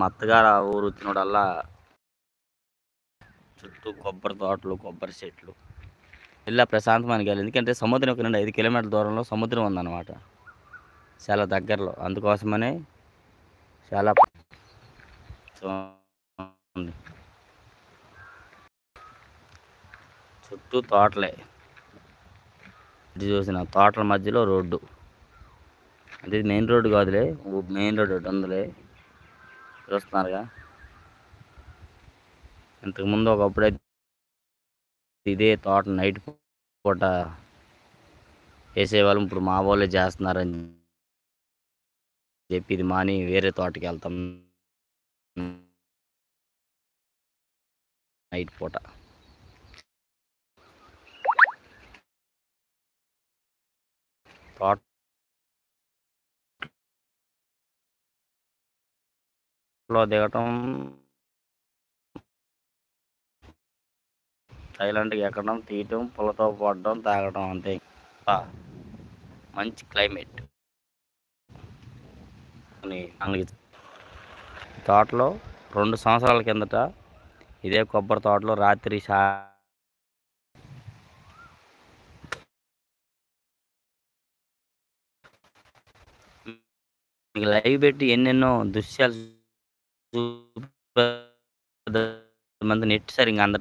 మా అత్తగారు ఊరు వచ్చినోడల్లా చుట్టూ కొబ్బరి తోటలు కొబ్బరి చెట్లు. ఇలా ప్రశాంతమైన గాలి ఎందుకంటే సముద్రం ఒక నుండి ఐదు కిలోమీటర్ల దూరంలో సముద్రం ఉందన్నమాట. చాలా దగ్గరలో. అందుకోసమనే చాలా చుట్టూ తోటలే. ఇది చూసిన తోటల మధ్యలో రోడ్డు. అంటే మెయిన్ రోడ్డు కాదులే. మెయిన్ రోడ్డు ఉందిలే చూస్తున్నారుగా. ఇంతకుముందు ఒకప్పుడైతే ఇదే తోట నైట్ పూట వేసేవాళ్ళం. ఇప్పుడు మా వాళ్ళే చేస్తున్నారని చెప్పి ఇది మాని వేరే తోటకి వెళ్తాం. నైట్ పూట. తోట లో దిగటం సైలెంట్గా ఎక్కడం తీయటం పులతో పడడం తాగడం అంతే. మంచి క్లైమేట్. అని తోటలో రెండు సంవత్సరాల కిందట ఇదే కొబ్బరి తోటలో రాత్రి సా లైవ్ పెట్టి ఎన్నెన్నో దృశ్యాలు வந்து நெட் சரிங்க அந்த